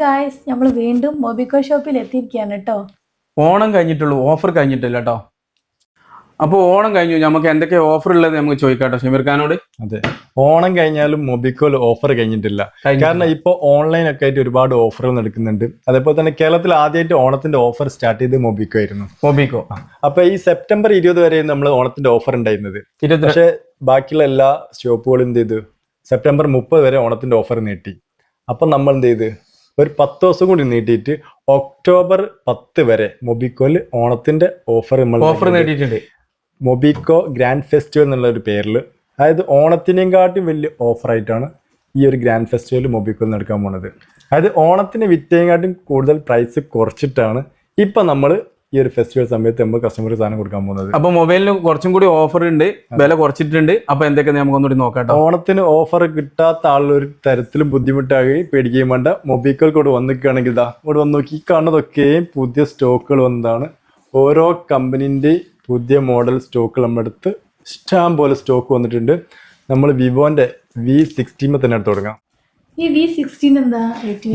Guys നമ്മൾ വീണ്ടും മൊബിക്കോ ഷോപ്പിൽ എത്തിയിരിക്കുകയാണ് കേട്ടോ ഓണം കഴിഞ്ഞിട്ടുള്ളൂ ഓഫർ കഴിഞ്ഞിട്ടില്ല കേട്ടോ അപ്പോൾ ഓണം കഴിഞ്ഞു നമുക്ക് എന്തൊക്കെ ഓഫർ ഉള്ളത് നമുക്ക് ചോദിക്കാട്ടോ ഷമീർ ഖാനോട് അതെ ഓണം കഴിഞ്ഞാലും മൊബിക്കോൽ ഓഫർ കഴിഞ്ഞിട്ടില്ല. കാരണം ഇപ്പോൾ ഓൺലൈൻ ഒക്കെ ആയിട്ട് ഒരുപാട് ഓഫറുകൾ നടക്കുന്നുണ്ട്. അതേപോലെ തന്നെ കേരളത്തിൽ ആദ്യമായിട്ട് ഓണത്തിന്റെ ഓഫർ സ്റ്റാർട്ട് ചെയ്ത് മൊബിക്കോ ആയിരുന്നു. മൊബിക്കോ അപ്പൊ ഈ സെപ്റ്റംബർ ഇരുപത് വരെ നമ്മൾ ഓണത്തിന്റെ ഓഫർ ഉണ്ടായിരുന്നത്. പക്ഷെ ബാക്കിയുള്ള എല്ലാ ഷോപ്പുകളും എന്ത് ചെയ്തു? സെപ്റ്റംബർ മുപ്പത് വരെ ഓണത്തിന്റെ ഓഫർ നീട്ടി. അപ്പൊ നമ്മൾ എന്ത് ചെയ്ത്? ഒരു പത്ത് ദിവസം കൂടി നീട്ടിയിട്ട് ഒക്ടോബർ പത്ത് വരെ മൊബിക്കോയിൽ ഓണത്തിന്റെ ഓഫർ നമ്മൾ ഓഫർ നേടിയിട്ടുണ്ട്. മൊബിക്കോ ഗ്രാൻഡ് ഫെസ്റ്റിവൽ എന്നുള്ള ഒരു പേരിൽ. അതായത് ഓണത്തിനെയും കാട്ടും വലിയ ഓഫറായിട്ടാണ് ഈ ഒരു ഗ്രാൻഡ് ഫെസ്റ്റിവൽ മൊബിക്കോയിൽ നടക്കാൻ പോണത്. അതായത് ഓണത്തിന് വിറ്റേയും കാട്ടും കൂടുതൽ പ്രൈസ് കുറച്ചിട്ടാണ് ഇപ്പൊ നമ്മൾ ഈ ഒരു ഫെസ്റ്റിവൽ സമയത്ത് നമ്മൾ കസ്റ്റമർക്ക് സാധനം കൊടുക്കാൻ പോകുന്നത്. അപ്പൊ മൊബൈലിന് കുറച്ചും കൂടി ഓഫർ ഉണ്ട് വില കുറച്ചിട്ടുണ്ട്. അപ്പൊ എന്തൊക്കെ നമുക്ക് ഒന്നുകൂടി നോക്കാം ഓണത്തിന് ഓഫർ കിട്ടാത്ത ആളൊരു തരത്തിലും ബുദ്ധിമുട്ടാകുകയും പേടിക്കുകയും വേണ്ട. മൊബിക്കോൾ കൂടെ വന്നിക്കുകയാണെങ്കിൽ ഇതാ ഇവിടെ വന്ന് നോക്കി കാണുന്നതൊക്കെയും പുതിയ സ്റ്റോക്കുകൾ വന്നതാണ്. ഓരോ കമ്പനീന്റെ പുതിയ മോഡൽ സ്റ്റോക്ക് നമ്മുടെ അടുത്ത് ഇഷ്ടം പോലെ സ്റ്റോക്ക് വന്നിട്ടുണ്ട്. നമ്മൾ വിവോന്റെ വി സിക്സ്റ്റീമ തന്നെ എടുത്ത് തുടങ്ങാം.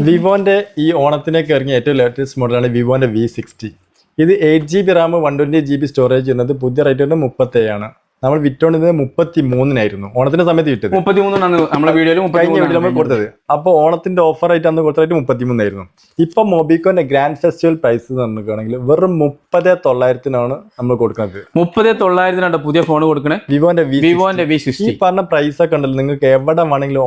വിവോന്റെ ഈ ഓണത്തിനേക്ക് ഇറങ്ങിയ ഏറ്റവും ലേറ്റസ്റ്റ് മോഡലാണ് വിവോന്റെ വി സിക്സ്റ്റി ഇത് eight G B RAM one twenty G B storage എന്നത് പുതിയ റേറ്റ് വരുന്നത് മുപ്പത്തേഴാണ്. നമ്മൾ വിറ്റോണ്ടിരുന്നത് മുപ്പത്തി മൂന്നിനായിരുന്നു ഓണത്തിന്റെ സമയത്ത് വിറ്റത്. മുപ്പത്തിമൂന്നാണ് നമ്മളെ വീഡിയോയിൽ കഴിഞ്ഞ വീഡിയോ നമ്മൾ കൊടുത്തത്. അപ്പോൾ ഓണത്തിന്റെ ഓഫർ ആയിട്ട് അന്ന് കൊടുത്ത റേറ്റ് മുപ്പത്തി മൂന്നായിരുന്നു ഇപ്പൊ മൊബിക്കോന്റെ ഗ്രാൻഡ് ഫെസ്റ്റിവൽ പ്രൈസ് നോക്കുകയാണെങ്കിൽ വെറും മുപ്പത് തൊള്ളായിരത്തിനാണ് നമ്മൾ കൊടുക്കുന്നത്. മുപ്പത് തൊള്ളായിരത്തിനാണ് പുതിയ ഫോൺ കൊടുക്കണേ. വിവോന്റെ വിവോന്റെ വി ഈ പറഞ്ഞ പ്രൈസ് ഒക്കെ ഉണ്ടല്ലോ. നിങ്ങൾക്ക് എവിടെ വേണമെങ്കിലും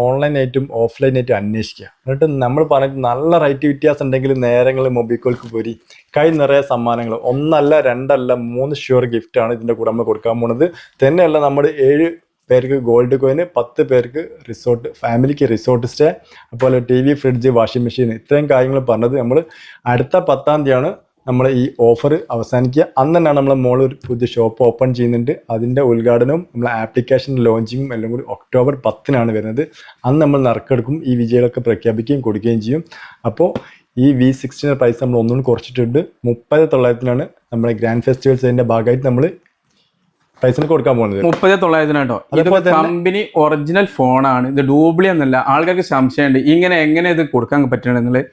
ഓഫ്ലൈൻ ആയിട്ടും അന്വേഷിക്കുക എന്നിട്ട് നമ്മൾ പറഞ്ഞിട്ട് നല്ല റേറ്റ് വ്യത്യാസം ഉണ്ടെങ്കിൽ നേരങ്ങൾ മൊബിക്കോൾക്ക് പോരി. കൈ നിറയെ സമ്മാനങ്ങൾ. ഒന്നല്ല രണ്ടല്ല മൂന്ന് ഷുവർ ഗിഫ്റ്റ് ആണ് ഇതിന്റെ കൂടെ നമ്മൾ കൊടുക്കാൻ പോണത്. തന്നെയല്ല നമ്മൾ ഏഴ് പേർക്ക് ഗോൾഡ് കോയിന് പത്ത് പേർക്ക് റിസോർട്ട് ഫാമിലിക്ക് റിസോർട്ട് സ്റ്റേ അതുപോലെ T V fridge washing machine ഇത്രയും കാര്യങ്ങൾ പറഞ്ഞത് നമ്മൾ അടുത്ത പത്താം തീയതിയാണ് നമ്മൾ ഈ ഓഫർ അവസാനിക്കുക. അന്ന് തന്നെയാണ് നമ്മൾ മോൾ ഒരു പുതിയ ഷോപ്പ് ഓപ്പൺ ചെയ്യുന്നുണ്ട്. അതിന്റെ ഉദ്ഘാടനവും നമ്മൾ ആപ്ലിക്കേഷൻ ലോഞ്ചിങ്ങും എല്ലാം കൂടി ഒക്ടോബർ പത്തിനാണ് വരുന്നത്. അന്ന് നമ്മൾ നറുക്കെടുക്കും ഈ വിജയങ്ങളൊക്കെ പ്രഖ്യാപിക്കുകയും കൊടുക്കുകയും ചെയ്യും. അപ്പോൾ ഈ വി സിക്സ്റ്റീന്റെ പ്രൈസ് നമ്മൾ ഒന്നുകൂടി കുറച്ചിട്ടുണ്ട്. മുപ്പത് തൊള്ളായിരത്തിനാണ് നമ്മുടെ ഗ്രാൻഡ് ഫെസ്റ്റിവൽസിന്റെ ഭാഗമായിട്ട് നമ്മൾ പ്രൈസിന് കൊടുക്കാൻ പോകുന്നത്. മുപ്പത് തൊള്ളായിരത്തിനാട്ടോ ഇത് കമ്പനി ഒറിജിനൽ ഫോണാണ് ഇത് ഡ്യൂപ്ലി എന്നല്ല. ആൾക്കാർക്ക് സംശയമുണ്ട്. ഇങ്ങനെ എങ്ങനെ ഇത് കൊടുക്കാൻ പറ്റണമെന്നുള്ളത്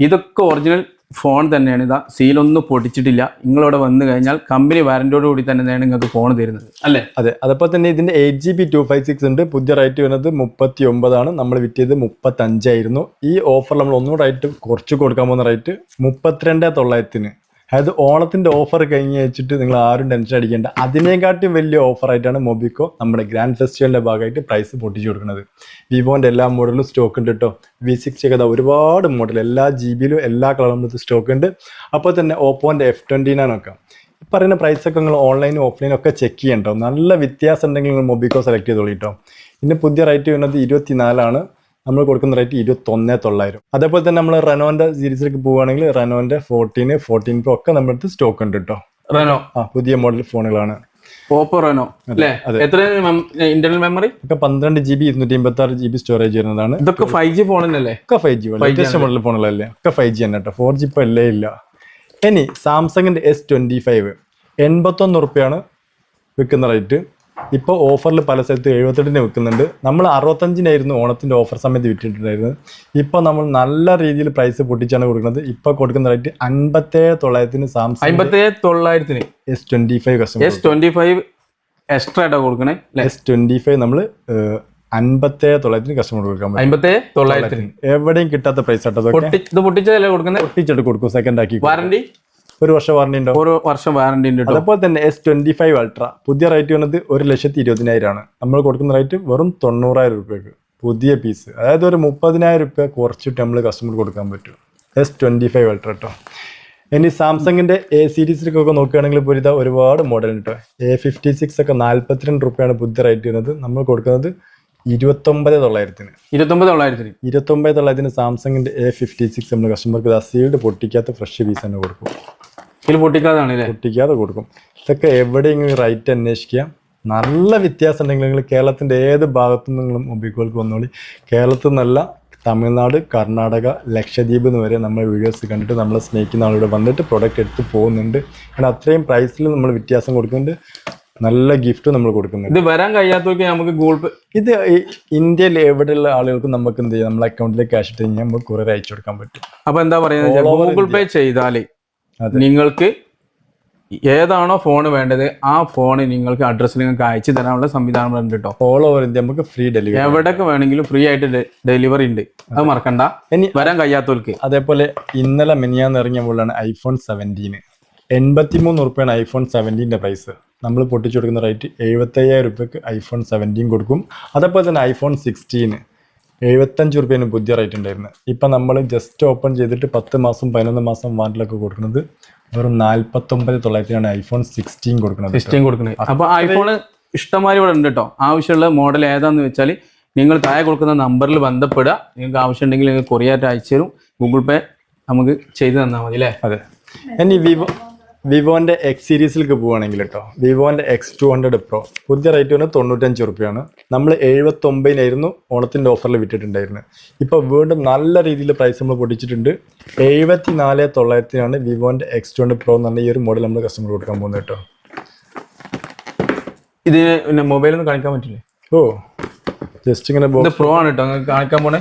ഇതൊക്കെ ഒറിജിനൽ ഫോൺ തന്നെയാണ്. ഇതാ സീലൊന്നും പൊടിച്ചിട്ടില്ല നിങ്ങളിവിടെ വന്നു കഴിഞ്ഞാൽ കമ്പനി വാറന്റിയോട് കൂടി തന്നെയാണ് നിങ്ങൾക്ക് ഫോൺ തരുന്നത്. അല്ലേ? അതെ. അതപ്പോൾ തന്നെ ഇതിന്റെ eight G B two five six ഉണ്ട്. പുതിയ റേറ്റ് വരുന്നത് മുപ്പത്തി ഒമ്പതാണ് നമ്മൾ വിറ്റിയത് മുപ്പത്തഞ്ചായിരുന്നു. ഈ ഓഫർ നമ്മൾ ഒന്നുകൂടെ റേറ്റ് കുറച്ച് കൊടുക്കാൻ പോകുന്ന റേറ്റ് മുപ്പത്തിരണ്ട് തൊള്ളായിരത്തിന്. അതായത് ഓണത്തിന്റെ ഓഫർ കഴിഞ്ഞ് വെച്ചിട്ട് നിങ്ങൾ ആരും ടെൻഷൻ അടിക്കേണ്ട. അതിനെക്കാട്ടും വലിയ ഓഫറായിട്ടാണ് മൊബിക്കോ നമ്മുടെ ഗ്രാൻഡ് ഫെസ്റ്റിവലിന്റെ ഭാഗമായിട്ട് പ്രൈസ് പൊട്ടിച്ചു കൊടുക്കുന്നത്. വിവോന്റെ എല്ലാ മോഡലും സ്റ്റോക്ക് ഉണ്ട് കേട്ടോ വി സിക്സ് ഒക്കെ ഒരുപാട് മോഡൽ എല്ലാ ജി ബിയിലും എല്ലാ കളറിലും സ്റ്റോക്ക് ഉണ്ട്. അപ്പോൾ തന്നെ ഓപ്പോന്റെ എഫ് ട്വന്റി നയൻ ഒക്കെ. ഈ പറയുന്ന പ്രൈസ് ഒക്കെ നിങ്ങൾ ഓൺലൈനും ഓഫ്ലൈനും ഒക്കെ ചെക്ക് ചെയ്യണ്ടോ നല്ല വ്യത്യാസം ഉണ്ടെങ്കിൽ നിങ്ങൾ മൊബിക്കോ സെലക്ട് ചെയ്തോളൂ കേട്ടോ ഇന്ന് പുതിയ റേറ്റ് വരുന്നത് ഇരുപത്തിനാലാണ്. നമ്മൾ കൊടുക്കുന്ന റേറ്റ് ഇരുപത്തൊന്ന് തൊള്ളായിരം. അതേപോലെ തന്നെ നമ്മൾ റെനോന്റെ സീരീസിലേക്ക് പോവുകയാണെങ്കിൽ റെനോന്റെ ഫോർട്ടീന് ഫോർട്ടീൻ പ്രോ ഒക്കെ നമ്മുടെ അടുത്ത് സ്റ്റോക്ക് ഉണ്ട് കേട്ടോ റെനോ? ആ പുതിയ മോഡൽ ഫോണുകളാണ് ഓപ്പോ റെനോ അല്ലേ? എത്ര ഇന്റർണൽ മെമ്മറി ഒക്കെ പന്ത്രണ്ട് ജി ബി ഇരുന്നൂറ്റി അമ്പത്തി ആറ് ജി ബി സ്റ്റോറേജ് വരുന്നതാണ്. ഇതൊക്കെ ഫൈവ് ജി ഫോൺ തന്നെയല്ലേ ഒക്കെ ഫൈവ് ജി ലേറ്റസ്റ്റ് മോഡൽ ഫോണുകളല്ലേ ഒക്കെ ഫൈവ് ജി തന്നെ കേട്ടോ ഫോർ ജി ഇപ്പം അല്ലേ ഇല്ല. ഇനി സാംസങ്ങിന്റെ എസ് ട്വന്റി ഫൈവ് എൺപത്തൊന്ന് റുപ്യാണ് വിൽക്കുന്ന റേറ്റ് ഇപ്പോൾ ഓഫറിൽ പല സ്ഥലത്ത് എഴുപത്തെട്ടിന് വിൽക്കുന്നുണ്ട്. നമ്മൾ അറുപത്തഞ്ചിനായിരുന്നു ഓണത്തിന്റെ ഓഫർ സമയത്ത് വിറ്റിട്ടുണ്ടായിരുന്നത്. ഇപ്പോൾ നമ്മൾ നല്ല രീതിയിൽ പ്രൈസ് പൊട്ടിച്ചാണ് കൊടുക്കുന്നത്. ഇപ്പോൾ കൊടുക്കുന്ന റേറ്റ് അൻപത്തേഴ് തൊള്ളായിരത്തിന് സാംസങ് അമ്പത്തേഴ് തൊള്ളായിരത്തിന്. S twenty five customer S twenty five extra ആയിട്ടാ കൊടുക്കണേ എസ് ട്വന്റി ഫൈവ് നമ്മൾ അൻപത്തേഴ് തൊള്ളായിരത്തിന് കസ്റ്റമർ കൊടുക്കാൻ പറ്റും. അമ്പത്തി തൊള്ളായിരത്തിന്. എവിടെയും കിട്ടാത്ത പ്രൈസ് ആട്ടോ ഇത് പൊട്ടിച്ചതല്ലേ കൊടുക്കുന്നത്? പൊട്ടിച്ചിട്ട് കൊടുക്കും സെക്കൻഡ് ആക്കി കൊടുക്കും. വാറന്റി ഒരു വർഷം വാറണ്ടി ഉണ്ടോ? ഒരു വർഷം വാറന്റി ഉണ്ട് അതുപോലെ തന്നെ എസ് ട്വന്റി ഫൈവ് അൾട്ര പുതിയ റേറ്റ് വന്നത് ഒരു ലക്ഷത്തി ഇരുപതിനായിരം ആണ്. നമ്മൾ കൊടുക്കുന്ന റേറ്റ് വെറും തൊണ്ണൂറായിരം രൂപയ്ക്ക്. പുതിയ പീസ് അതായത് ഒരു മുപ്പതിനായിരം രൂപ കുറച്ചിട്ട് നമ്മൾ കസ്റ്റമർ കൊടുക്കാൻ പറ്റും. എസ് ട്വന്റി ഫൈവ് അൾട്ര കേട്ടോ ഇനി സാംസങ്ങിന്റെ എ സീരീസിലേക്കൊക്കെ നോക്കുകയാണെങ്കിൽ ഇപ്പോൾ ഇതാ ഒരുപാട് മോഡൽ കേട്ടോ എ ഫിഫ്റ്റി സിക്സ് ഒക്കെ നാല്പത്തിരണ്ട് റുപ്യാണ് പുതിയ റേറ്റ് വരുന്നത് നമ്മൾ കൊടുക്കുന്നത് ഇരുപത്തൊമ്പത് തൊള്ളായിരത്തിന്. ഇരുപത്തൊമ്പത് തൊള്ളായിരത്തിന്. ഇരുപത്തൊമ്പത് തൊള്ളായിരത്തിന് സാംസങ്ങിന്റെ എ ഫിഫ്റ്റി സിക്സ് നമ്മൾ കസ്റ്റമർക്ക് സീൽഡ് പൊട്ടിക്കാത്ത ഫ്രഷ് പീസ് തന്നെ കൊടുക്കും. പൊട്ടിക്കാതെ കൊടുക്കും. ഇതൊക്കെ എവിടെയെങ്കിലും റൈറ്റ് അന്വേഷിക്കുക. നല്ല വ്യത്യാസം ഉണ്ടെങ്കിൽ നിങ്ങൾ കേരളത്തിന്റെ ഏത് ഭാഗത്തു നിന്നും മൊബൈക്കോൾക്ക് വന്നോളി. കേരളത്തിൽ നിന്നല്ല തമിഴ്നാട് കർണാടക ലക്ഷദ്വീപ് എന്ന് വരെ നമ്മൾ വീഡിയോസ് കണ്ടിട്ട് നമ്മളെ സ്നേഹിക്കുന്ന ആളിവിടെ വന്നിട്ട് പ്രൊഡക്റ്റ് എടുത്ത് പോകുന്നുണ്ട്. കാരണം അത്രയും പ്രൈസിൽ നമ്മൾ വ്യത്യാസം കൊടുക്കുന്നുണ്ട്. നല്ല ഗിഫ്റ്റ് നമ്മൾ കൊടുക്കുന്നുണ്ട്. ഇത് വരാൻ കഴിയാത്തവർക്ക് നമുക്ക് ഗൂഗിൾ പേ ഇത് ഇന്ത്യയിൽ എവിടെയുള്ള ആളുകൾക്ക് നമുക്ക് എന്ത് ചെയ്യാം? നമ്മളെ അക്കൗണ്ടിലേക്ക് ക്യാഷ് ഇട്ട് കഴിഞ്ഞാൽ നമുക്ക് കുറെ അയച്ചു കൊടുക്കാൻ പറ്റും. അപ്പൊ എന്താ പറയുന്നത് over ഗൂഗിൾ പേ ചെയ്താൽ അതെ. നിങ്ങൾക്ക് ഏതാണോ ഫോൺ വേണ്ടത് ആ ഫോൺ നിങ്ങൾക്ക് അഡ്രസ്സിൽ നിങ്ങൾക്ക് അയച്ചു തരാനുള്ള സംവിധാനം ഉണ്ട് കേട്ടോ ഓൾ ഓവർ ഇന്ത്യ നമുക്ക് ഫ്രീ ഡെലിവറി എവിടെയൊക്കെ വേണമെങ്കിലും ഫ്രീ ആയിട്ട് ഡെലിവറി ഉണ്ട്. അത് മറക്കണ്ട. ഇനി വരാൻ കഴിയാത്തവർക്ക്. അതേപോലെ ഇന്നലെ മിനിയാന്ന് ഇറങ്ങിയപ്പോഴാണ് ഐഫോൺ സെവന്റീന് എൺപത്തിമൂന്ന് റുപ്യാണ് ഐഫോൺ സെവന്റീന്റെ പ്രൈസ് നമ്മൾ പൊട്ടിച്ചു കൊടുക്കുന്ന റേറ്റ് എഴുപത്തയ്യായിരം റുപ്യക്ക് ഐഫോൺ സെവന്റീൻ കൊടുക്കും. അതേപോലെ തന്നെ ഐഫോൺ സിക്സ്റ്റീന് എഴുപത്തഞ്ച് റുപ്യാണ് പുതിയ റേറ്റ് ഉണ്ടായിരുന്നത് ഇപ്പം നമ്മൾ ജസ്റ്റ് ഓപ്പൺ ചെയ്തിട്ട് പത്ത് മാസം പതിനൊന്ന് മാസം വാറണ്ടിലൊക്കെ കൊടുക്കുന്നത് വെറും നാൽപ്പത്തൊമ്പത് തൊള്ളായിരത്തിനാണ് ഐഫോൺ സിക്സ്റ്റീൻ കൊടുക്കുന്നത് സിക്സ്റ്റീൻ കൊടുക്കുന്നത്. അപ്പോൾ ഐഫോൺ ഇഷ്ടമാതിരി ഇവിടെ ഉണ്ട് കേട്ടോ. ആവശ്യമുള്ള മോഡൽ ഏതാന്ന് വെച്ചാൽ നിങ്ങൾ താഴെ കൊടുക്കുന്ന നമ്പറിൽ ബന്ധപ്പെടുക. നിങ്ങൾക്ക് ആവശ്യമുണ്ടെങ്കിൽ നിങ്ങൾക്ക് കൊറിയായിട്ട് അയച്ചു തരും ഗൂഗിൾ പേ നമുക്ക് ചെയ്തു തന്നാൽ മതി അല്ലേ? അതെ. ഇനി വിവോ വിവോന്റെ എക്സ് സീരീസിലേക്ക് പോവുകയാണെങ്കിൽ കേട്ടോ വിവോന്റെ എക്സ് ടു ഹൺഡ്രഡ് പ്രോ പുതിയ റേറ്റ് വന്ന് തൊണ്ണൂറ്റഞ്ച് റുപ്യാണ് നമ്മൾ എഴുപത്തൊമ്പതിനായിരുന്നു ഓണത്തിന്റെ ഓഫറിൽ വിറ്റിട്ടുണ്ടായിരുന്നത് ഇപ്പൊ വീണ്ടും നല്ല രീതിയിൽ പ്രൈസ് നമ്മൾ പൊട്ടിച്ചിട്ടുണ്ട്. എഴുപത്തി നാല് തൊള്ളായിരത്തിനാണ് വിവോന്റെ എക്സ് ടു ഹൺഡ്രഡ് പ്രോ എന്ന് പറഞ്ഞ ഈ ഒരു മോഡൽ നമ്മൾ കസ്റ്റമർ കൊടുക്കാൻ പോകുന്നത് കേട്ടോ ഇത് മൊബൈലൊന്നും കാണിക്കാൻ പറ്റില്ലേ? ഓ ജസ്റ്റ് ഇങ്ങനെ പ്രോ ആണ് കേട്ടോ കാണിക്കാൻ പോണേ.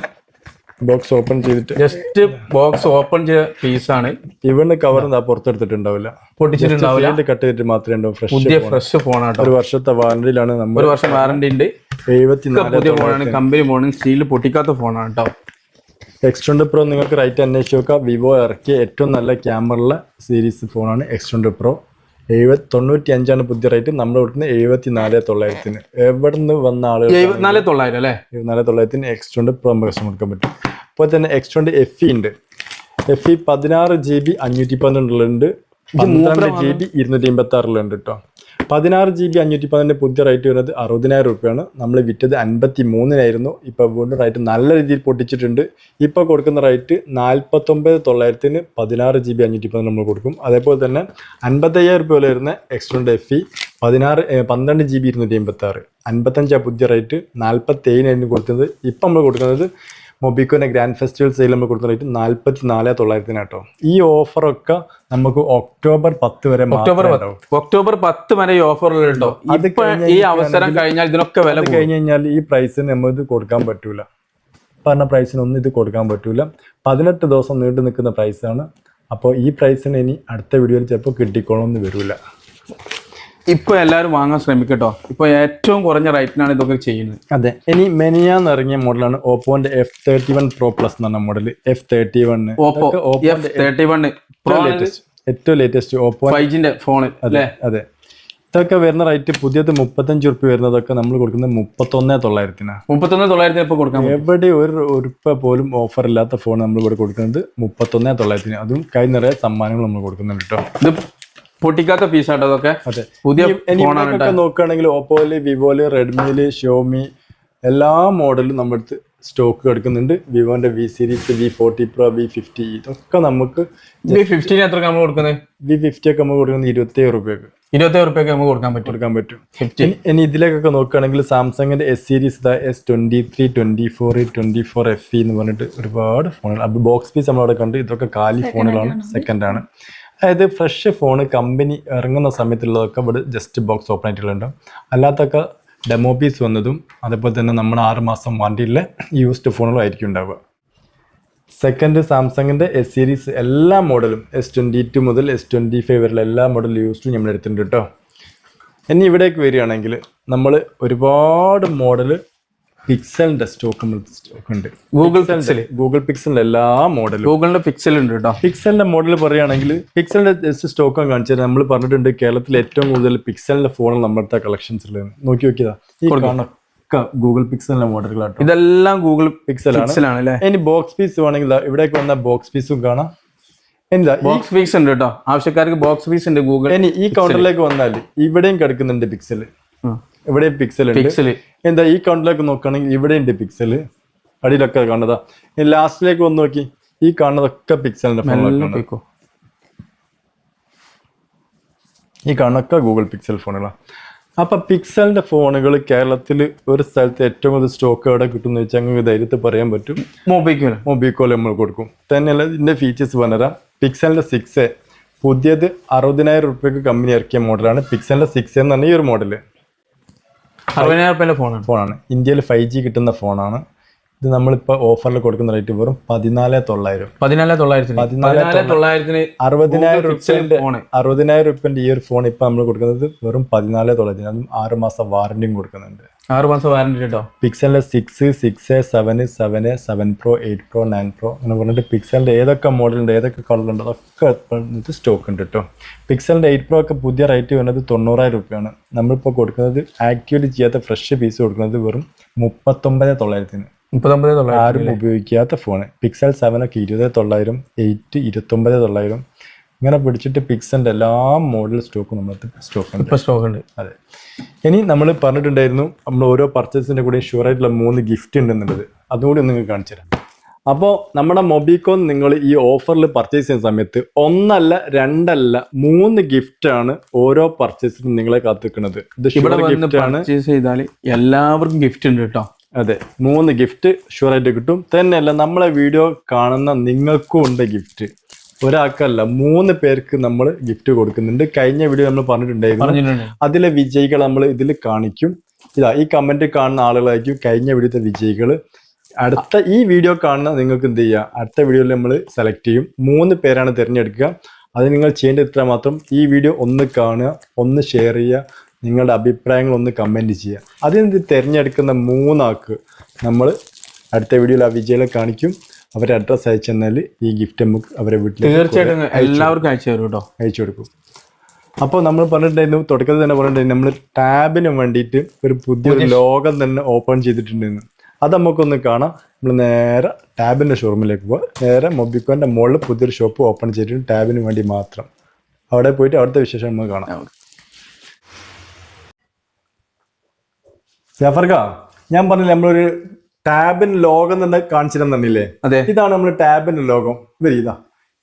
ബോക്സ് ഓപ്പൺ ചെയ്തിട്ട്. ജസ്റ്റ് ബോക്സ് ഓപ്പൺ ചെയ്ത പീസാണ് ഇവന് കവർ എന്താ പുറത്തെടുത്തിട്ടുണ്ടാവില്ല പൊട്ടിച്ചിട്ടുണ്ടാവില്ല. കട്ട് ചെയ്തിട്ട് മാത്രമേ ഉണ്ടാവും ഫ്രഷ് പുതിയ ഫ്രഷ് ഫോണാട്ടോ ഒരു വർഷത്തെ വാറണ്ടിയിലാണ് നമ്മൾ ഒരു വർഷം വാറണ്ടി ഉണ്ട്. എഴുപത്തിനാല് പുതിയ ഫോണാണ് കമ്പനി ഫോണാണ് സ്റ്റീൽ പൊട്ടിക്കാത്ത ഫോണാണ് കേട്ടോ എക്സ്റ്റോണ്ട് പ്രോ നിങ്ങൾക്ക് റൈറ്റ് അന്വേഷിച്ച് നോക്കാം. വിവോ ഇറക്കിയ ഏറ്റവും നല്ല ക്യാമറയുള്ള സീരീസ് ഫോണാണ് എക്സ്റ്റോണ്ട് പ്രോ എഴുപത്തി തൊണ്ണൂറ്റി അഞ്ചാണ് പുതിയ റേറ്റ് നമ്മൾ കൊടുക്കുന്നത് എഴുപത്തി നാല് തൊള്ളായിരത്തിന്. എവിടെ നിന്ന് വന്ന ആളുകൾ എഴുപത്തിനാല് തൊള്ളായിരം അല്ലേ? എഴുപത്തിനാല് തൊള്ളായിരത്തിന് എക്സ്റ്റോണ്ട് പ്രോ നമുക്ക് കൊടുക്കാൻ പറ്റും. അപ്പോൾ തന്നെ എക്സ്ട്രോണ്ട് എഫ് ഇ ഉണ്ട് എഫ് ഇ പതിനാറ് ജി ബി അഞ്ഞൂറ്റി പന്ത്രണ്ടിലുണ്ട് പന്ത്രണ്ട് ജി ബി ഇരുന്നൂറ്റി എൺപത്തി ആറിലുണ്ട് കേട്ടോ പതിനാറ് ജി ബി അഞ്ഞൂറ്റി പന്ത്രണ്ട് പുതിയ റേറ്റ് വരുന്നത് അറുപതിനായിരം രൂപയാണ്. നമ്മൾ വിറ്റത് അൻപത്തി മൂന്നിനായിരുന്നു ഇപ്പോൾ വീണ്ടും റേറ്റ് നല്ല രീതിയിൽ പൊട്ടിച്ചിട്ടുണ്ട്. ഇപ്പോൾ കൊടുക്കുന്ന റേറ്റ് നാൽപ്പത്തൊമ്പത് തൊള്ളായിരത്തിന് പതിനാറ് ജി ബി അഞ്ഞൂറ്റി പന്ത്രണ്ട് നമ്മൾ കൊടുക്കും. അതേപോലെ തന്നെ അൻപത്തയ്യായിരം രൂപ വില വരുന്ന എക്സ്ട്രോണ്ട് എഫ് ഇ പതിനാറ് പന്ത്രണ്ട് ജി ബി ഇരുന്നൂറ്റി എൺപത്തി ആറ് അൻപത്തഞ്ചാണ് പുതിയ റേറ്റ്. നാൽപ്പത്തേഴിനായിരുന്നു കൊടുത്തത്. കൊടുക്കുന്നത് ഇപ്പം നമ്മൾ കൊടുക്കുന്നത് മൊബിക്കോന്റെ ഗ്രാൻഡ് ഫെസ്റ്റിവൽ സെയിൽ നമ്മൾ കൊടുക്കുന്ന റേറ്റ് നാൽപ്പത്തി നാല് തൊള്ളായിരത്തിന് കേട്ടോ. ഈ ഓഫറൊക്കെ നമുക്ക് ഒക്ടോബർ പത്ത് വരെ ഒക്ടോബർ ഒക്ടോബർ പത്ത് വരെ ഈ അത് ഇപ്പൊ ഈ അവസരം കഴിഞ്ഞാൽ ഇതിനൊക്കെ വില കഴിഞ്ഞു കഴിഞ്ഞ് കഴിഞ്ഞാൽ ഈ പ്രൈസിന് നമ്മൾ ഇത് കൊടുക്കാൻ പറ്റൂല. പറഞ്ഞ പ്രൈസിനൊന്നും ഇത് കൊടുക്കാൻ പറ്റൂല. പതിനെട്ട് ദിവസം നീണ്ടു നിൽക്കുന്ന പ്രൈസാണ്. അപ്പോൾ ഈ പ്രൈസിന് ഇനി അടുത്ത വീഡിയോയിൽ ചിലപ്പോൾ കിട്ടിക്കോളൊന്നും വരില്ല ഇപ്പൊ എല്ലാവരും വാങ്ങാൻ ശ്രമിക്കട്ടോ. ഇപ്പൊ ഏറ്റവും കുറഞ്ഞ റേറ്റിനാണ് ഇതൊക്കെ ചെയ്യുന്നത്. അതെ. ഇനി മെനിയാന്ന് ഇറങ്ങിയ മോഡലാണ് ഓപ്പോന്റെ F thirty one pro plus എന്ന് പറഞ്ഞ model F thirty one Oppo F thirty one pro latest ഏറ്റവും ലേറ്റസ്റ്റ് ഓപ്പോ ഫൈവ് ജിന്റെ ഫോൺ അതെ അതെ. ഇതൊക്കെ വരുന്ന റേറ്റ് പുതിയത് മുപ്പത്തഞ്ച് ഉറുപ്പ് വരുന്നതൊക്കെ നമ്മൾ കൊടുക്കുന്നത് മുപ്പത്തൊന്നേ തൊള്ളായിരത്തിനാണ് മുപ്പത്തൊന്ന് തൊള്ളായിരത്തിന് ഇപ്പൊ കൊടുക്കാം എവിടെ ഒരു ഉറുപ്പ പോലും ഓഫർ ഇല്ലാത്ത ഫോൺ നമ്മൾ ഇവിടെ കൊടുക്കുന്നത് മുപ്പത്തൊന്നേ തൊള്ളായിരത്തിന്. അതും കൈ നിറയെ സമ്മാനങ്ങൾ നമ്മൾ കൊടുക്കുന്നുണ്ട് കേട്ടോ ഇത് പൊട്ടിക്കാത്ത പീസാട്ടോ അതൊക്കെ. അതെ. പുതിയ ഫോണാണ് നോക്കുകയാണെങ്കിൽ ഓപ്പോയിൽ വിവോയിൽ റെഡ്മിയിൽ ഷോമി എല്ലാ മോഡലും നമ്മുടെ അടുത്ത് സ്റ്റോക്ക് കിടക്കുന്നുണ്ട് വിവോന്റെ V series V forty pro V fifty ഇതൊക്കെ നമുക്ക് ഇത് ഫിഫ്റ്റീന് എത്ര നമ്മൾ കൊടുക്കുന്നത്? വി ഫിഫ്റ്റി ഒക്കെ നമുക്ക് കൊടുക്കുന്നത് ഇരുപത്തേഴ് റുപ്യക്ക് ഇരുപത്തി റുപ്യക്ക് നമുക്ക് കൊടുക്കാൻ പറ്റും. കൊടുക്കാൻ പറ്റും. ഫിഫ്റ്റി ഇനി- ഇതിലേക്കൊക്കെ നോക്കുകയാണെങ്കിൽ സാംസങ്ങിന്റെ S series S twenty three twenty four twenty four F E എന്ന് പറഞ്ഞിട്ട് ഒരുപാട് ഫോണുകൾ അപ്പോൾ ബോക്സ് പീസ് നമ്മളവിടെ കണ്ട്. ഇതൊക്കെ കാലി ഫോണുകളാണ് സെക്കൻഡ് ആണ്. അതായത് ഫ്രഷ് ഫോൺ കമ്പനി ഇറങ്ങുന്ന സമയത്തുള്ളതൊക്കെ ഇവിടെ ജസ്റ്റ് ബോക്സ് ഓപ്പൺ ആയിട്ടുണ്ടാവും അല്ലാത്തൊക്കെ ഡെമോ പീസ് വന്നതും അതേപോലെ തന്നെ നമ്മൾ ആറ് മാസം വാറണ്ടിയിലെ യൂസ്ഡ് ഫോണുകളും ആയിരിക്കും ഉണ്ടാവുക. സെക്കൻഡ് സാംസങ്ങിന്റെ എസ് സീരീസ് എല്ലാ മോഡലും എസ് ട്വന്റി ടു മുതൽ എസ് ട്വന്റി ഫൈവ് വരെയുള്ള എല്ലാ മോഡൽ യൂസ്ഡും നമ്മൾ എടുത്തിട്ടുണ്ട് കേട്ടോ. ഇനി ഇവിടേക്ക് വരികയാണെങ്കിൽ നമ്മൾ ഒരുപാട് മോഡൽ പിക്സലിന്റെ സ്റ്റോക്ക് സ്റ്റോക്ക് ഉണ്ട്. ഗൂഗിൾ പിക്സൽ ഗൂഗിൾ പിക്സലിന്റെ എല്ലാ മോഡലും ഗൂഗിളിന്റെ പിക്സൽ ഉണ്ട് കേട്ടോ പിക്സലിന്റെ മോഡൽ പറയുകയാണെങ്കിൽ പിക്സലിന്റെ ജസ്റ്റ് സ്റ്റോക്ക് കാണിച്ചത്. നമ്മൾ പറഞ്ഞിട്ടുണ്ട് കേരളത്തിൽ ഏറ്റവും കൂടുതൽ പിക്സലിന്റെ ഫോൺ നമ്മളത്തെ കളക്ഷൻസ് ഉള്ളത്. നോക്കി നോക്കിയതാ. ഈ കാണൊക്കെ ഗൂഗിൾ പിക്സലിന്റെ മോഡലുകളാണ് ഇതെല്ലാം ഗൂഗിൾ പിക്സലാണ് ഇനി ബോക്സ് പീസ് വേണമെങ്കിൽ ഇവിടേക്ക് വന്ന ബോക്സ് പീസും കാണാം. എന്താ ബോക്സ് പീസ് ഉണ്ട് കേട്ടോ ആവശ്യക്കാർക്ക് ബോക്സ് പീസ് ഉണ്ട് ഗൂഗിൾ ഇനി ഈ കൗണ്ടറിലേക്ക് വന്നാൽ ഇവിടെയും കിടക്കുന്നുണ്ട് പിക്സൽ ഇവിടെയും പിക്സൽ എന്താ ഈ കൗണ്ടിലേക്ക് നോക്കുകയാണെങ്കിൽ ഇവിടെ ഉണ്ട് പിക്സൽ അടിയിലൊക്കെ കാണുന്നതാ. ഇനി ലാസ്റ്റിലേക്ക് വന്ന് നോക്കി. ഈ കാണുന്നതൊക്കെ പിക്സലിന്റെ ഫോണുകളാണ് ഈ കാണുന്നൊക്കെ ഗൂഗിൾ പിക്സൽ ഫോണുകളാണ് അപ്പൊ പിക്സലിന്റെ ഫോണുകൾ കേരളത്തിൽ ഒരു സ്ഥലത്ത് ഏറ്റവും കൂടുതൽ സ്റ്റോക്ക് എവിടെ കിട്ടും വെച്ചാൽ ഞങ്ങൾക്ക് ധൈര്യത്തിൽ പറയാൻ പറ്റും. മൊബൈക്കോൽ മൊബൈക്കോൽ നമ്മൾ കൊടുക്കും. തന്നെയല്ല ഇതിന്റെ ഫീച്ചേഴ്സ് പറഞ്ഞുതരാം. പിക്സലിന്റെ സിക്സ് പുതിയത് അറുപതിനായിരം റുപ്യക്ക് കമ്പനി ഇറക്കിയ മോഡലാണ് പിക്സലിന്റെ സിക്സ് എന്ന് പറഞ്ഞ ഈ ഒരു മോഡൽ അറുപതിനായിരം റുപ്യന്റെ ഫോണാണ് ഫോണാണ് ഇന്ത്യയിൽ ഫൈവ് ജി കിട്ടുന്ന ഫോണാണ് ഇത് നമ്മളിപ്പോൾ ഓഫറിൽ കൊടുക്കുന്ന റേറ്റ് വെറും പതിനാല് തൊള്ളായിരം. പതിനാല് തൊള്ളായിരത്തിന്. പതിനാല് തൊള്ളായിരത്തിന് അറുപതിനായിരം ഫോണ് അറുപതിനായിരം റുപ്യന്റെ ഈ ഒരു ഫോൺ ഇപ്പൊ നമ്മൾ കൊടുക്കുന്നത് വെറും പതിനാല് തൊള്ളായിരത്തിന്. അതും ആറ് മാസം വാറന്റിയും കൊടുക്കുന്നുണ്ട്. ആറ് മാസം വാറന്റി കേട്ടോ പിക്സലിന്റെ six six seven seven seven pro eight pro nine pro അങ്ങനെ പറഞ്ഞിട്ട് പിക്സലിന്റെ ഏതൊക്കെ മോഡലുണ്ട് ഏതൊക്കെ കളറുണ്ട് അതൊക്കെ പറഞ്ഞിട്ട് സ്റ്റോക്ക് ഉണ്ട് കേട്ടോ പിക്സലിന്റെ എയ്റ്റ് പ്രോ ഒക്കെ പുതിയ റേറ്റ് വരുന്നത് തൊണ്ണൂറായിരം രൂപയാണ് നമ്മളിപ്പോൾ കൊടുക്കുന്നത് ആക്ടിവേറ്റ് ചെയ്യാത്ത ഫ്രഷ് പീസ് കൊടുക്കുന്നത് വെറും മുപ്പത്തൊമ്പത് തൊള്ളായിരത്തിന്. മുപ്പത്തൊമ്പത് തൊള്ളായിരം ആരും ഉപയോഗിക്കാത്ത ഫോണ് പിക്സൽ സെവൻ ഒക്കെ ഇരുപത് തൊള്ളായിരം എയ്റ്റ് ഇരുപത്തൊമ്പത് തൊള്ളായിരം. ഇങ്ങനെ പിടിച്ചിട്ട് പിക്സലിന്റെ എല്ലാ മോഡൽ സ്റ്റോക്കും നമ്മൾ സ്റ്റോക്ക് ഉണ്ട്. സ്റ്റോക്ക് ഉണ്ട്. അതെ. ഇനി നമ്മൾ പറഞ്ഞിട്ടുണ്ടായിരുന്നു നമ്മൾ ഓരോ പർച്ചേസിന്റെ കൂടെ ഷുവർ ആയിട്ടുള്ള മൂന്ന് ഗിഫ്റ്റ് ഉണ്ടെന്നുള്ളത്. അതുകൂടി ഒന്ന് നിങ്ങൾക്ക് കാണിച്ചു തരാം. അപ്പോൾ നമ്മുടെ മൊബിക്കോൺ നിങ്ങൾ ഈ ഓഫറിൽ പർച്ചേസ് ചെയ്യുന്ന സമയത്ത് ഒന്നല്ല രണ്ടല്ല മൂന്ന് ഗിഫ്റ്റ് ആണ് ഓരോ പർച്ചേസിനും നിങ്ങളെ കാത്തിക്കുന്നത് ഇത് ഇവിടെ വന്ന് ഗിഫ്റ്റ് ആണ്. പർച്ചേസ് ചെയ്താൽ എല്ലാവർക്കും ഗിഫ്റ്റ് ഉണ്ട് കേട്ടോ. അതെ മൂന്ന് ഗിഫ്റ്റ് ഷുവറായിട്ട് കിട്ടും. തന്നെയല്ല നമ്മളെ വീഡിയോ കാണുന്ന നിങ്ങൾക്കും ഉണ്ട് ഗിഫ്റ്റ് ഒരാൾക്കല്ല മൂന്ന് പേർക്ക് നമ്മൾ ഗിഫ്റ്റ് കൊടുക്കുന്നുണ്ട്. കഴിഞ്ഞ വീഡിയോ നമ്മൾ പറഞ്ഞിട്ടുണ്ടായിരുന്നു. പറഞ്ഞിട്ടുണ്ട്. അതിലെ വിജയികൾ നമ്മൾ ഇതിൽ കാണിക്കും. ഇതാ ഈ കമന്റ് കാണുന്ന ആളുകളായിരിക്കും കഴിഞ്ഞ വീഡിയോത്തെ വിജയികൾ. അടുത്ത ഈ വീഡിയോ കാണുന്ന നിങ്ങൾക്ക് എന്ത് ചെയ്യുക അടുത്ത വീഡിയോയിൽ നമ്മൾ സെലക്ട് ചെയ്യും. മൂന്ന് പേരാണ് തിരഞ്ഞെടുക്കുക. അത് നിങ്ങൾ ചെയ്യേണ്ടത് ഇത്ര മാത്രം ഈ വീഡിയോ ഒന്ന് കാണുക ഒന്ന് ഷെയർ ചെയ്യുക നിങ്ങളുടെ അഭിപ്രായങ്ങൾ ഒന്ന് കമന്റ് ചെയ്യുക. അതിൽ നിന്ന് തിരഞ്ഞെടുക്കുന്ന മൂന്നാൾക്ക് നമ്മൾ അടുത്ത വീഡിയോയിൽ ആ വിജയികളെ കാണിക്കും. അവരെ അഡ്രസ്സ് അയച്ചു തന്നാൽ ഈ ഗിഫ്റ്റ് നമുക്ക് അവരെ വീട്ടിൽ തീർച്ചയായിട്ടും എല്ലാവർക്കും അയച്ചു തരും കേട്ടോ. അയച്ചു കൊടുക്കും. അപ്പോൾ നമ്മൾ പറഞ്ഞിട്ടുണ്ടായിരുന്നു തുടക്കത്തിൽ തന്നെ പറഞ്ഞിട്ടുണ്ടായിരുന്നു നമ്മൾ ടാബിന് വേണ്ടിയിട്ട് ഒരു പുതിയൊരു ലോകം തന്നെ ഓപ്പൺ ചെയ്തിട്ടുണ്ടെന്ന് അത് നമുക്കൊന്ന് കാണാം. നമ്മൾ നേരെ ടാബിന്റെ ഷോറൂമിലേക്ക് പോവാം. നേരെ മൊബിക്കോന്റെ മുകളിൽ പുതിയൊരു ഷോപ്പ് ഓപ്പൺ ചെയ്തിട്ടുണ്ട് ടാബിന് വേണ്ടി മാത്രം. അവിടെ പോയിട്ട് അവിടുത്തെ വിശേഷം നമുക്ക് കാണാം. ജാഫർക്ക ഞാൻ പറഞ്ഞില്ലേ നമ്മളൊരു ടാബിൻ ലോകം തന്നെ കാണിച്ചിരുന്ന തന്നില്ലേ അതെ. ഇതാണ് നമ്മൾ ടാബിന്റെ ലോകം. ഇവർ ഇതാ.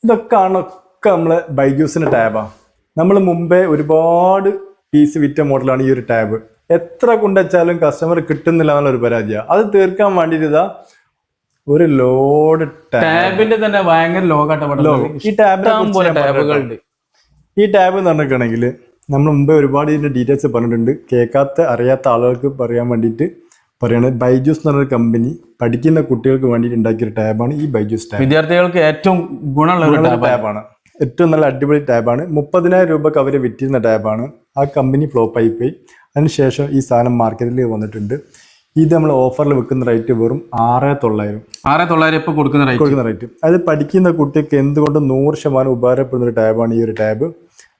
ഇതൊക്കെ ആണൊക്കെ നമ്മളെ ബൈജൂസിന്റെ ടാബാ. നമ്മൾ മുമ്പേ ഒരുപാട് പീസ് വിറ്റ മോഡലാണ് ഈ ഒരു ടാബ്. എത്ര കൊണ്ടുവച്ചാലും കസ്റ്റമർ കിട്ടുന്നില്ല എന്നുള്ള ഒരു പരാതിയാ. അത് തീർക്കാൻ വേണ്ടിയിട്ട് ഇതാ ഒരു ലോഡ് ടാബ്. ടാബിന്റെ തന്നെ ഭയങ്കര ലോകം. ഈ ടാബിനെ ടാബുകളുണ്ട്. ഈ ടാബ് എന്ന് പറഞ്ഞിട്ടുണ്ടെങ്കിൽ നമ്മൾ മുമ്പേ ഒരുപാട് ഇതിന്റെ ഡീറ്റെയിൽസ് പറഞ്ഞിട്ടുണ്ട്. കേൾക്കാത്ത അറിയാത്ത ആളുകൾക്ക് പറയാൻ വേണ്ടിയിട്ട് പറയുന്നത് ബൈജൂസ് എന്ന് പറഞ്ഞ കമ്പനി പഠിക്കുന്ന കുട്ടികൾക്ക് വേണ്ടിയിട്ട് ഉണ്ടാക്കിയ ടാബാണ് ഈ ബൈജൂസ് ടാബ് വിദ്യാർത്ഥികൾക്ക് ഏറ്റവും ഗുണമുള്ള ടാബാണ് ഏറ്റവും നല്ല അടിപൊളി ടാബാണ് മുപ്പതിനായിരം രൂപക്ക് അവർ വിറ്റിരുന്ന ടാബാണ് ആ കമ്പനി ഫ്ലോപ്പ് ആയി പോയി അതിനുശേഷം ഈ സാധനം മാർക്കറ്റിൽ വന്നിട്ടുണ്ട്. ഇത് നമ്മൾ ഓഫറിൽ വെക്കുന്ന റേറ്റ് വെറും ആറ് തൊള്ളായിരം. ആറ് തൊള്ളായിരം ഇപ്പോൾ കൊടുക്കുന്ന റേറ്റ് കൊടുക്കുന്ന റേറ്റ് അത് പഠിക്കുന്ന കുട്ടികൾക്ക് എന്തുകൊണ്ടും നൂറ് ശതമാനം ഉപകാരപ്പെടുന്ന ഒരു ടാബാണ് ഈ ഒരു ടാബ്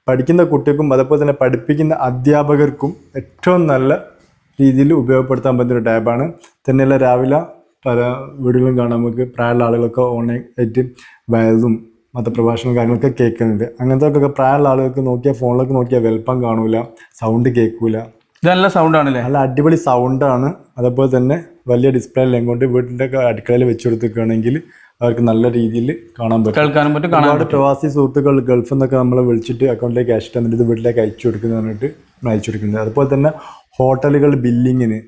പഠിക്കുന്ന കുട്ടികൾക്കും അതേപോലെ തന്നെ പഠിപ്പിക്കുന്ന അധ്യാപകർക്കും ഏറ്റവും നല്ല രീതിയിൽ ഉപയോഗപ്പെടുത്താൻ പറ്റുന്ന ഒരു ടാബാണ് തന്നെയല്ല രാവിലെ പല വീടുകളും കാണാൻ നമുക്ക് പ്രായമുള്ള ആളുകളൊക്കെ ഓൺലൈൻ ആയിട്ട് വയതും മതപ്രഭാഷണം കാര്യങ്ങളൊക്കെ കേൾക്കുന്നുണ്ട്. അങ്ങനത്തെ ഒക്കെ പ്രായമുള്ള ആളുകൾക്ക് നോക്കിയാൽ ഫോണിലൊക്കെ നോക്കിയാൽ വെൽപ്പം കാണൂല സൗണ്ട് കേൾക്കൂല. നല്ല സൗണ്ട് ആണല്ലേ? നല്ല അടിപൊളി സൗണ്ടാണ് അതേപോലെ തന്നെ വലിയ ഡിസ്പ്ലേ എല്ലാം കൊണ്ട് വീട്ടിന്റെ അടുക്കളയിൽ വെച്ച് കൊടുത്തിരിക്കുകയാണെങ്കിൽ അവർക്ക് നല്ല രീതിയിൽ കാണാൻ പറ്റും. കേൾക്കാനും പറ്റും ഒരുപാട് പ്രവാസി സുഹൃത്തുക്കൾ ഗൾഫിൽ നിന്നൊക്കെ നമ്മളെ വിളിച്ചിട്ട് അക്കൗണ്ടിലേക്ക് ക്യാഷ് തന്നിട്ട് ഇത് വീട്ടിലേക്ക് അയച്ചു കൊടുക്കുന്നു പറഞ്ഞിട്ട് അയച്ചു കൊടുക്കുന്നത് അതുപോലെ തന്നെ ഹോട്ടലുകൾ ബില്ലിങ്ങിന്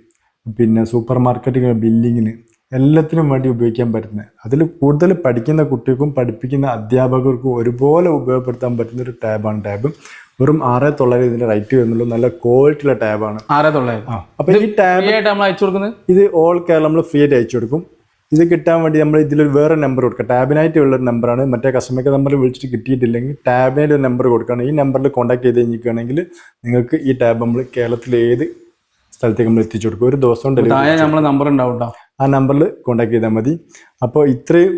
പിന്നെ സൂപ്പർ മാർക്കറ്റുകൾ ബില്ലിങ്ങിന് എല്ലാത്തിനും വേണ്ടി ഉപയോഗിക്കാൻ പറ്റുന്ന അതിൽ കൂടുതൽ പഠിക്കുന്ന കുട്ടികൾക്കും പഠിപ്പിക്കുന്ന അധ്യാപകർക്കും ഒരുപോലെ ഉപയോഗപ്പെടുത്താൻ പറ്റുന്ന ഒരു ടാബാണ് ടാബ് വെറും ആറ് തൊള്ളായിരം ഇതിന്റെ റൈറ്റ് വരുന്നുള്ളൂ. നല്ല ക്വാളിറ്റിയുള്ള ടാബാണ് ആറ് തൊള്ളായിരം. അപ്പൊ ഈ ടാബ് ഇത് ഓൾ കേരള നമ്മൾ ഫ്രീ ആയിട്ട് അയച്ചു കൊടുക്കും. ഇത് കിട്ടാൻ വേണ്ടി നമ്മൾ ഇതിൽ വേറെ നമ്പർ കൊടുക്കുക ടാബിനായിട്ട് ഉള്ള ഒരു നമ്പറാണ് മറ്റേ കസ്റ്റമർ നമ്പർ വിളിച്ചിട്ട് കിട്ടിയിട്ടില്ലെങ്കിൽ ടാബിനായിട്ട് ഒരു നമ്പർ കൊടുക്കുകയാണ്. ഈ നമ്പറിൽ കോൺടാക്ട് ചെയ്ത് കഴിഞ്ഞിരിക്കുകയാണെങ്കിൽ നിങ്ങൾക്ക് ഈ ടാബ് നമ്മൾ കേരളത്തിലെ ഏത് സ്ഥലത്തേക്ക് നമ്മൾ എത്തിച്ചു കൊടുക്കും. ഒരു ദിവസം ഡെലിവറി താഴെ നമ്മളെ നമ്പർ ഉണ്ടാവും ആ നമ്പറിൽ കോൺടാക്ട് ചെയ്താൽ മതി. അപ്പോൾ ഇത്രയും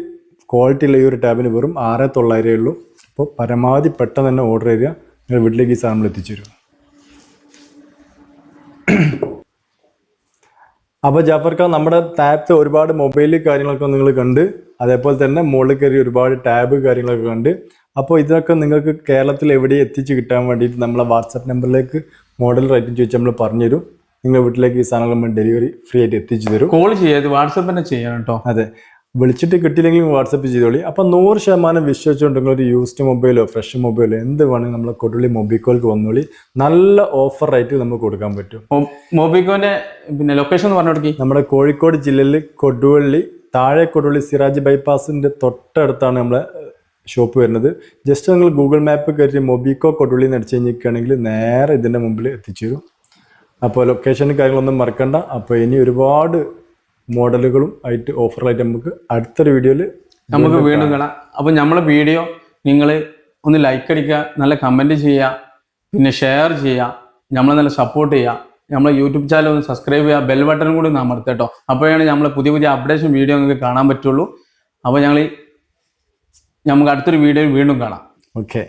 ക്വാളിറ്റി ഉള്ള ഈ ഒരു ടാബിന് വെറും ആറ് തൊള്ളായിരമേ ഉള്ളൂ. അപ്പോൾ പരമാവധി പെട്ടെന്ന് തന്നെ ഓർഡർ ചെയ്യുക. നിങ്ങൾ വീട്ടിലേക്ക് ഈ സാധനം എത്തിച്ചു തരും. അപ്പോൾ ജാഫർ ഖാൻ നമ്മുടെ ടാബ്സ് ഒരുപാട് മൊബൈൽ കാര്യങ്ങളൊക്കെ നിങ്ങൾ കണ്ട് അതേപോലെ തന്നെ മുകളിൽ കയറി ഒരുപാട് ടാബ് കാര്യങ്ങളൊക്കെ കണ്ട് അപ്പോൾ ഇതൊക്കെ നിങ്ങൾക്ക് കേരളത്തിൽ എവിടെ എത്തിച്ച് കിട്ടാൻ വേണ്ടിയിട്ട് നമ്മളെ വാട്സപ്പ് നമ്പറിലേക്ക് മോഡൽ റേറ്റിംഗ് ചോദിച്ചാൽ നമ്മൾ പറഞ്ഞുതരും. നിങ്ങളുടെ വീട്ടിലേക്ക് ഈ സാധനങ്ങൾ നമ്മൾ ഡെലിവറി ഫ്രീ ആയിട്ട് എത്തിച്ചു തരും. കോൾ ചെയ്യാതെ വാട്സപ്പ് തന്നെ ചെയ്യണം കേട്ടോ അതെ. വിളിച്ചിട്ട് കിട്ടിയില്ലെങ്കിൽ വാട്സപ്പ് ചെയ്തോളി. അപ്പൊ നൂറ് ശതമാനം വിശ്വസിച്ചുകൊണ്ടെങ്കിൽ ഒരു യൂസ്ഡ് മൊബൈലോ ഫ്രഷ് മൊബൈലോ എന്ത് വേണമെങ്കിൽ നമ്മളെ കൊടുള്ളി മൊബിക്കോൾക്ക് വന്നോളി. നല്ല ഓഫർ റേറ്റ് നമുക്ക് കൊടുക്കാൻ പറ്റും. മൊബിക്കോന്റെ പിന്നെ ലൊക്കേഷൻ ഒന്ന് പറഞ്ഞു നമ്മുടെ കോഴിക്കോട് ജില്ലയിൽ കൊടുവള്ളി താഴെ കൊടുവള്ളി സിറാജ് ബൈപ്പാസിന്റെ തൊട്ടടുത്താണ് നമ്മളെ ഷോപ്പ് വരുന്നത്. ജസ്റ്റ് നിങ്ങൾ ഗൂഗിൾ മാപ്പ് കയറ്റി മൊബിക്കോ കൊടുവള്ളി എന്ന് അടിച്ച് കഴിഞ്ഞിരിക്കുകയാണെങ്കിൽ നേരെ ഇതിന്റെ മുമ്പിൽ എത്തിച്ചേരും. അപ്പോൾ ലൊക്കേഷനും കാര്യങ്ങളൊന്നും മറക്കണ്ട. അപ്പോൾ ഇനി ഒരുപാട് മോഡലുകളും ആയിട്ട് ഓഫറായിട്ട് നമുക്ക് അടുത്തൊരു വീഡിയോയിൽ നമുക്ക് വീണ്ടും കാണാം. അപ്പോൾ നമ്മളെ വീഡിയോ നിങ്ങൾ ഒന്ന് ലൈക്ക് അടിക്കുക നല്ല കമന്റ് ചെയ്യുക പിന്നെ ഷെയർ ചെയ്യുക നമ്മളെ നല്ല സപ്പോർട്ട് ചെയ്യുക. നമ്മളെ യൂട്യൂബ് ചാനൽ ഒന്ന് സബ്സ്ക്രൈബ് ചെയ്യുക ബെൽ ബട്ടൺ കൂടി ഒന്ന് അമർത്തുക കേട്ടോ. അപ്പോഴാണ് നമ്മളെ പുതിയ പുതിയ അപ്ഡേഷൻ വീഡിയോ നിങ്ങൾക്ക് കാണാൻ പറ്റുള്ളൂ. അപ്പോൾ ഞങ്ങൾ നമുക്ക് അടുത്തൊരു വീഡിയോയിൽ വീണ്ടും കാണാം. ഓക്കെ